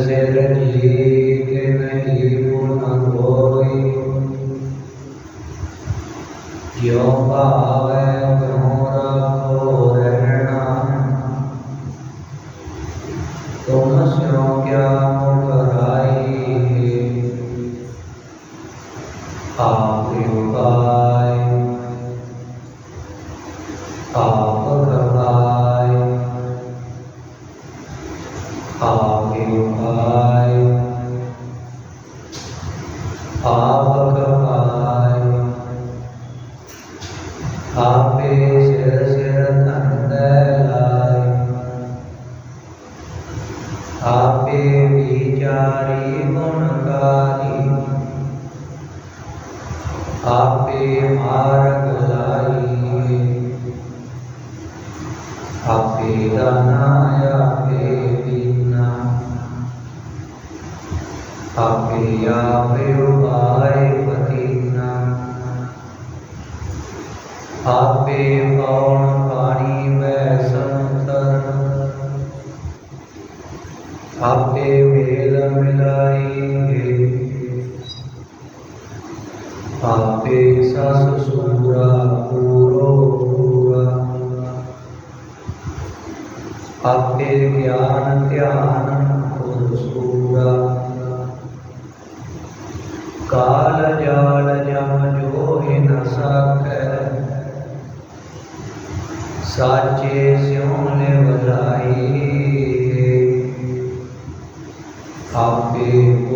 Hazretleri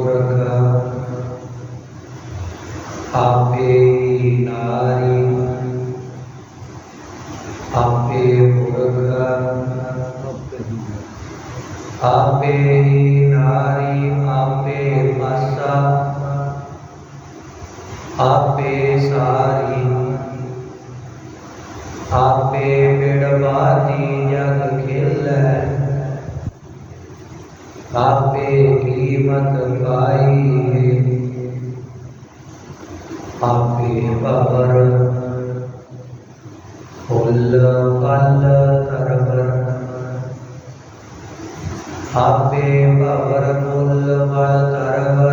города. ਆਪੇ ਬਾਬਰ ਫੁੱਲ ਫਲ ਕਰਮ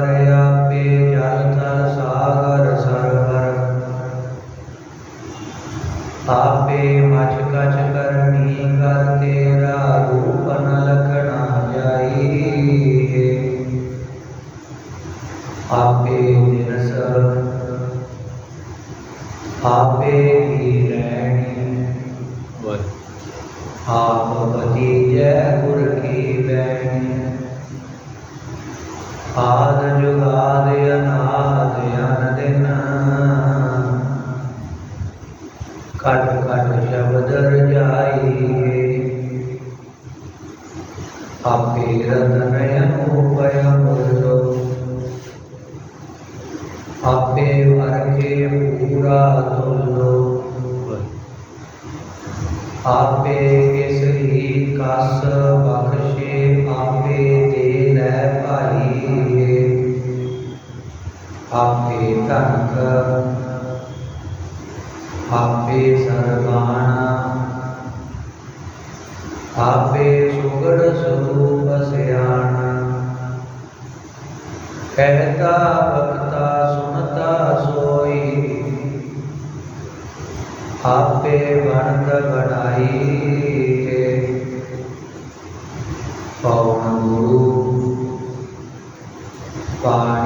ਆਪੇ ਸੁਗੜ ਸਰੂਪ ਸਿਆਣਾ। ਕਹਿਤਾ ਬਖਤਾ ਸੁਨਤਾ ਸੋਈ। ਆਪੇ ਵਰਦ ਬਣਾਈ ਤੇ ਪਉਣ ਗੁਰੂ, ਪਾਣ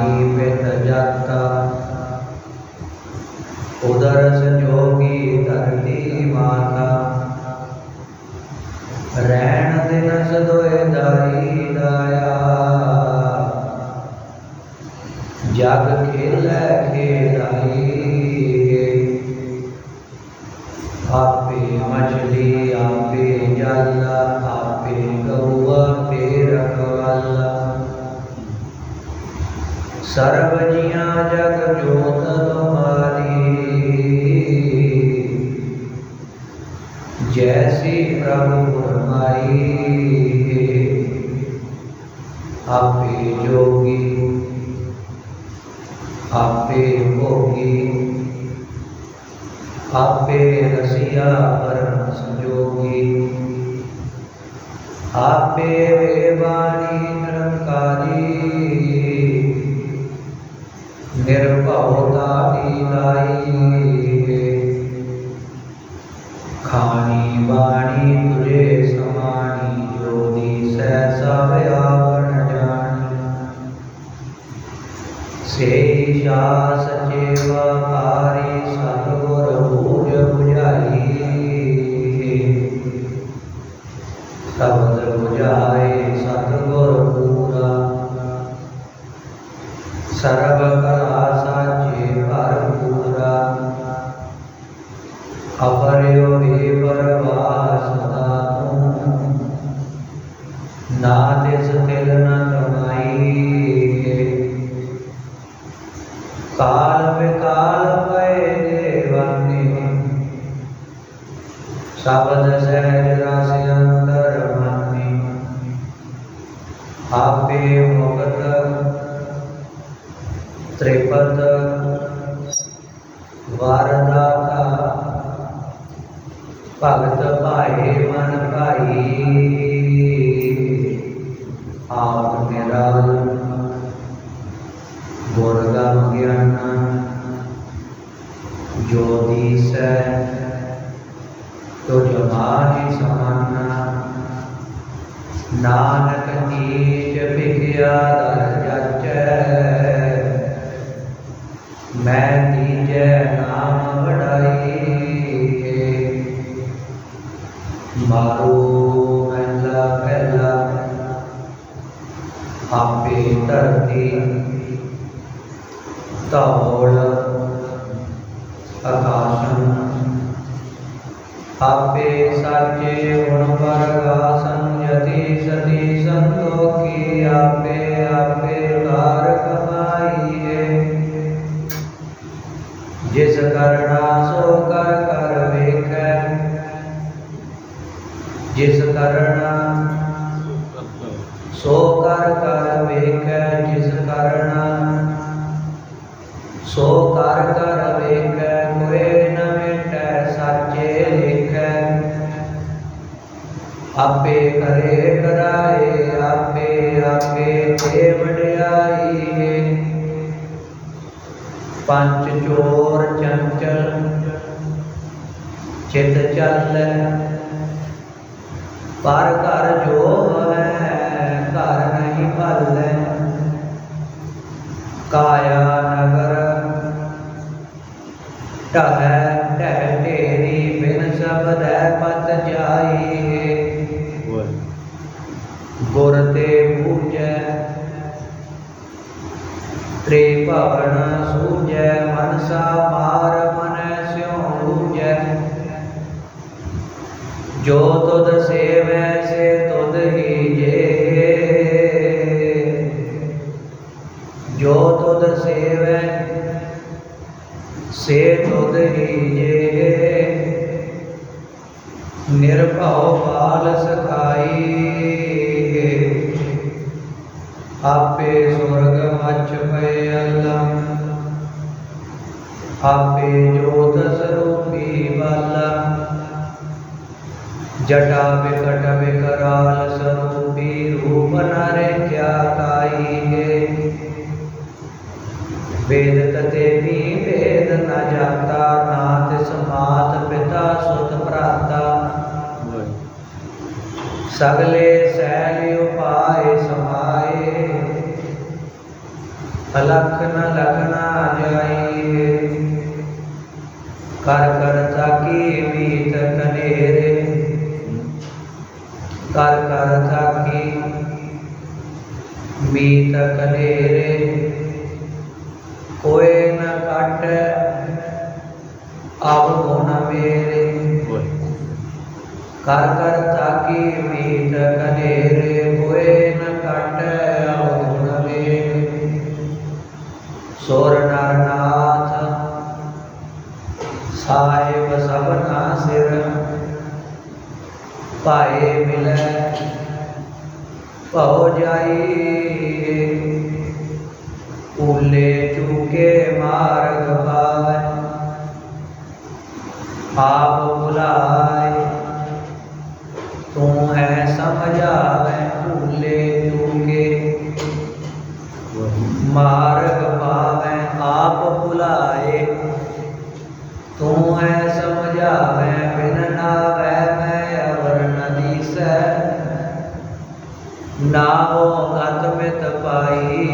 bota सर्वज्ञ ज्योतिष तो जमाने समाना। नानक नीच विद्या मैं नीच नाम बढ़ाई। मारो मैला पहला आपे धरती तवोल प्रकाशन आपे साचे गुण वर्ग संयति सति संतोखी। आपे आपे कार कमाइए जिस करना सो कर कर वेख। जिस करना पंच चोर चंचल चित चल पर घर जो है घर नहीं भल काया नगर टह टह ढेरी बिन सब पत जाई गुर पूज त्रे त्रिभवन ਭਵਨ ਮਾਰ ਮਨੈ ਸਿਉ ਰੂਜੈ ਜੋ ਤੁਧ ਸੇਵੈ, ਸੇ ਤੁਧ ਹੀ ਜੇ। ਜੋ ਤੁਧ ਸੇਵੈ, ਸੇ ਤੁਧ ਹੀ ਜੇ। ਨਿਰਭਉ ਬਾਲ ਸਖਾਈ। ਆਪੇ ਸੁਰਗ ਮਚ ਪਏ ਅੱਲਾ। आपे ज्योतस रूपी बाला। जटा विकट विकराल स्वरूपी रूप नर क्या काई है? वेद तते भी वेद न जाता, नाथ समात पिता सुत प्राता। सगले सैल उपाय समाए अलख न लखना जाई कर कर थाकी मीत कनेरे कर कर थाकी मीत कनेरे कोई न कट अब गुण मेरे। कर कर थाकी मीत कनेरे कोई न कट अब गुण मेरे। सोर नर नार ਸਾਹਿਬ ਸਭਨਾ ਸਿਰ ਪਾਏ ਮਿਲੈ, ਭਉ ਜਾਈ। ਉਲੇ ਚੁਕੇ ਮਾਰਗ ਪਾਵੇ ਆਪ ਬੁਲਾਏ ਤੂੰ ਹੈ ਸਮਝਾਵੇ ਭੂਲੇ ਚੁਕੇ, ਮਾਰਗ ਪਾਵੇ ਆਪ ਬੁਲਾਏ तू है समझावे, बिन नावे मैं अवर नदी से नावो गत मित पाई।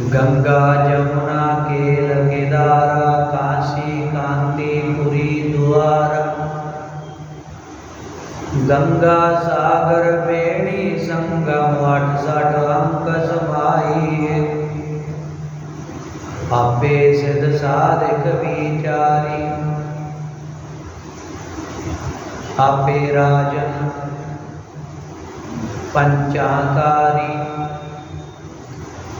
गंगा, जमुना, केल, केदारा, काशी, कांति, पुरी, द्वार। गंगा, सागर बेणी संगम अठ सठ अंक समाई। ਆਪੇ ਸਿਧ ਸਾਧਕ ਵਿਚਾਰੀ। ਆਪੇ ਰਾਜਨ ਪੰਚਾਕਾਰੀ।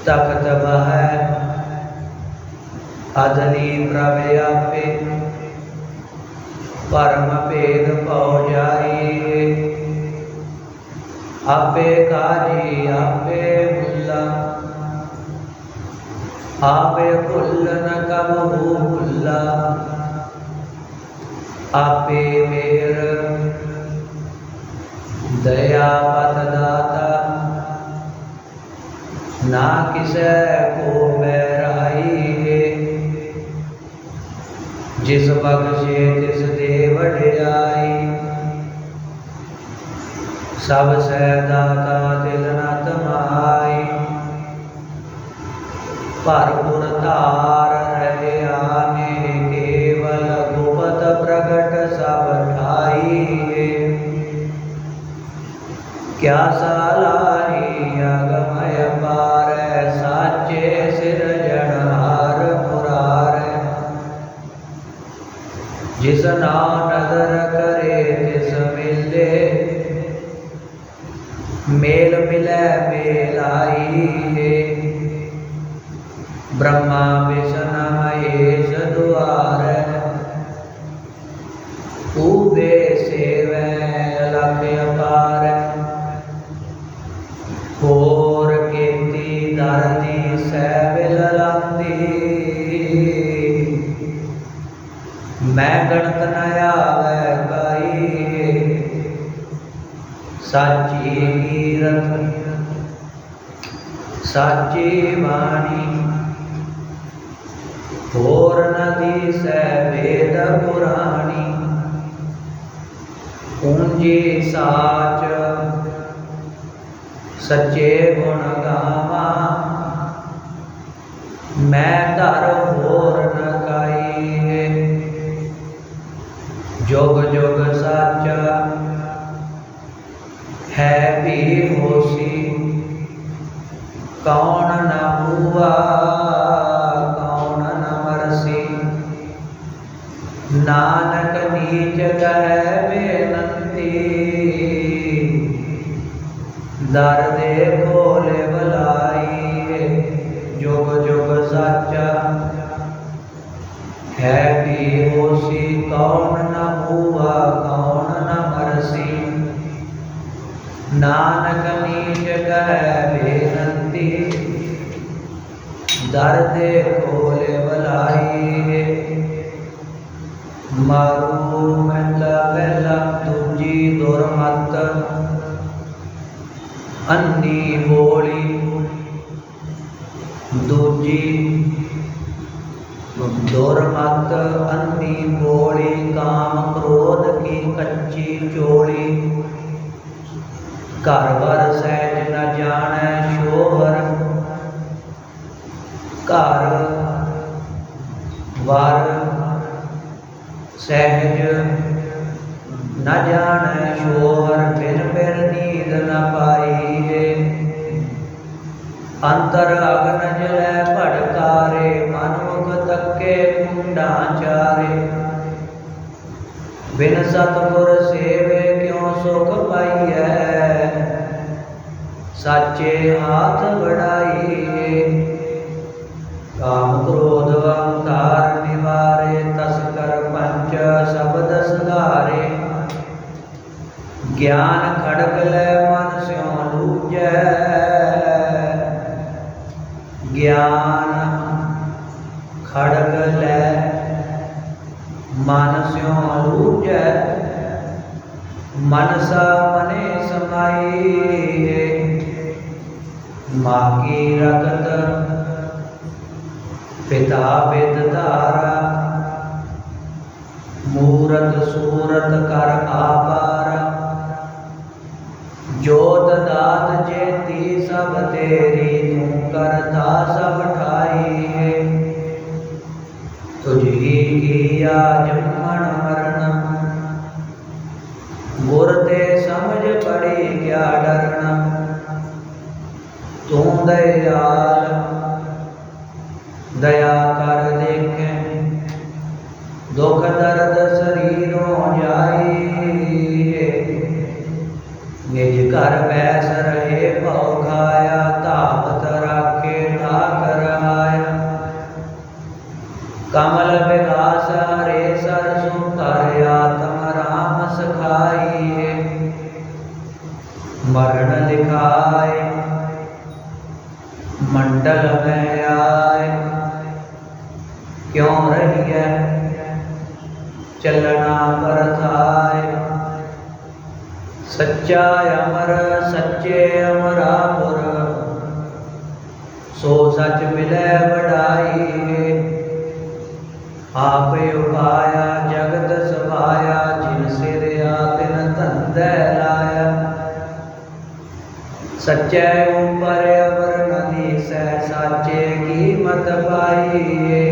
ਤਖਤ ਬਹਿ ਅਦਨੀ ਪ੍ਰਭ ਆਪੇ। ਪਰਮ ਭੇਦ ਪਉ ਜਾਈ ਆਪੇ ਕਾਜੀ, ਆਪੇ ਬੁੱਲਾ आपे कुल न आपे मेर दया पतदाता ना किसे को मैराई जिस बख्शे जिस दे आई सब सहदाता दिल न तमार भरपुर तार रहे आने केवल गुपत प्रकट सब ठाई क्या सालाही अगमय पार साचे सिर जनहार पुरार जिस ना नज़र करे, तिस मिले मे ਸੱਚੇ ਗੁਣ ਗਾਵਾ ਮੈਂ ਧਰ ਹੋਰ ਨ ਕਾਈ ਜੋਗ ਜੋਗ ਸਾਚਾ ਹੈ ਵੀ ਹੋਸੀ ਕੌਣ ਨਾ ਹੁਆ ਕੌਣ ਨ ਮਰਸੀ ਨਾਨਕ ਨੀਚ ਗਹਿ ਬੇਨੰਤੀ ਦਰ हैपी होशी कौन न हुआ कौन न मरसी। नानक नीच कह बेनती दर्द खोले बलाई मारू महला पहला दूजी दुरमत अन्नी बोली, दूजी दुर्मत अंधी बोली, काम क्रोध की कच्ची चोली। घर भर सहज न जाने शोभर। घर वर सहज न जाने शोहर फिर फिर नींद न पाई है अंतर अग्न जल भड़कारे मन ਮੁਖ ਤੱਕੇ ਕੁੰਡਾਂ ਚਾਰੇ। ਬਿਨ ਸਤਗੁਰ ਸੇਵੇ ਕਿਉ ਸੁਖ ਪਾਈਐ? ਸਾਚੇ ਹਾਥ ਵੜਾਈਏ ਕਾਮ ਕ੍ਰੋਧ ਅਹੰਕਾਰ ਨਿਵਾਰੇ ਤਸਕਰ ਪੰਚ ਸ਼ਬਦ ਸੁਧਾਰੇ। ਗਿਆਨ ਖੜਕ ਲੈ ਮਨ ਸਿਉ ਲੂਜੈ। ਗਿਆਨ ਲੈ ਮਨ ਸਿਉ ਅਲੂਜੈ ਮਨਸਾ ਮਨੇ ਸਮਾਈ ਮਾਗੀ ਰਤਤ ਪਿਤਾ ਬਿਦ ਧਾਰਾ ਮੂਰਤ ਸੂਰਤ ਕਰ ਆਪਾਰ ਜੋਤ ਦਾਤ ਜੇਤੀ ਸਭ ਤੇਰੀ ਤੂੰ ਕਰਤਾ ਸਭ ਠਾਈ दिया जम्मण मरण गुरते समझ पड़ी क्या डरना तू दयाल दया कर देखे दुख दर्द शरीरों जाइए निज घर बैस रहे भव खाया ताप ਕਿਉਂ ਰਹੀ ਹੈ ਚੱਲਣਾ ਪਰਥਾਏ। ਸੱਚਾ ਅਮਰ, ਸੱਚੇ ਅਮਰਾਪੁਰ। ਸੋ ਸੱਚ ਮਿਲੈ ਵਡਾਈ। ਆਪੇ ਉਪਾਇਆ, ਜਗਤ ਸਭਾਇਆ ਜਿਨ ਸਿਰਿਆ ਤਿਨ ਧੰਦੈ ਲਾਇਆ। ਸੱਚੇ ਉਪਰ ਅਵਰ ਨਦੀ ਸਹਿ ਸਾਚੇ ਕੀਮਤ ਪਾਈਏ?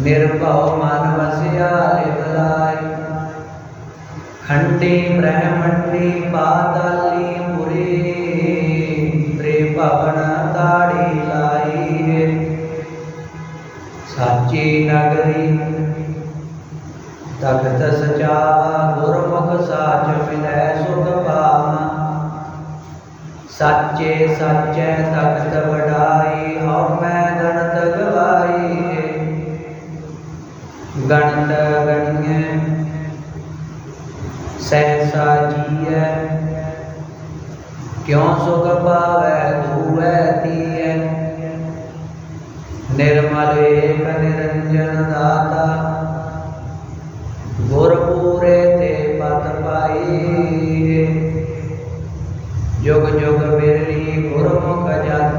ਨਿਰਭਉ ਮਨ ਵਸਿਆ ਲਿਵਲਾਈ ਖੰਡੀ ਬ੍ਰਹਮੰਡੀ ਪਾਤਾਲੀ ਪੁਰੀ, ਤ੍ਰੇ ਭਵਨ ਤਾੜੀ ਲਾਈ। ਹੈ ਸਾਚੀ ਨਗਰੀ, ਤਖਤ ਸਚਾਵਾ ਗੁਰਮੁਖ ਸਾਚ ਮਿਲੈ ਸੁਖ ਪਾਵਾ ਸਾਚੇ ਸਾਚੈ ਤਖਤ ਵਡਾਈ ਹਉ ਮੈਂ ਗਣਤ ਗਵਾਈ। गणतरण्य सहसा है। क्यों सुख पावै? धुवै तीय निर्मल एक निरंजन दाता। गुर पूरे ते पत पाई। युग जुग मेरी गुरमुख जाता।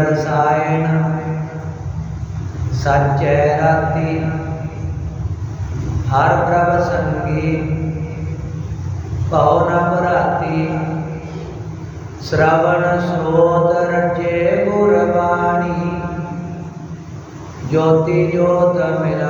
रसायन सच हर प्रभ संगी पौन भराती श्रवण स्रोत रचे गुरवाणी ज्योति ज्योत मिल।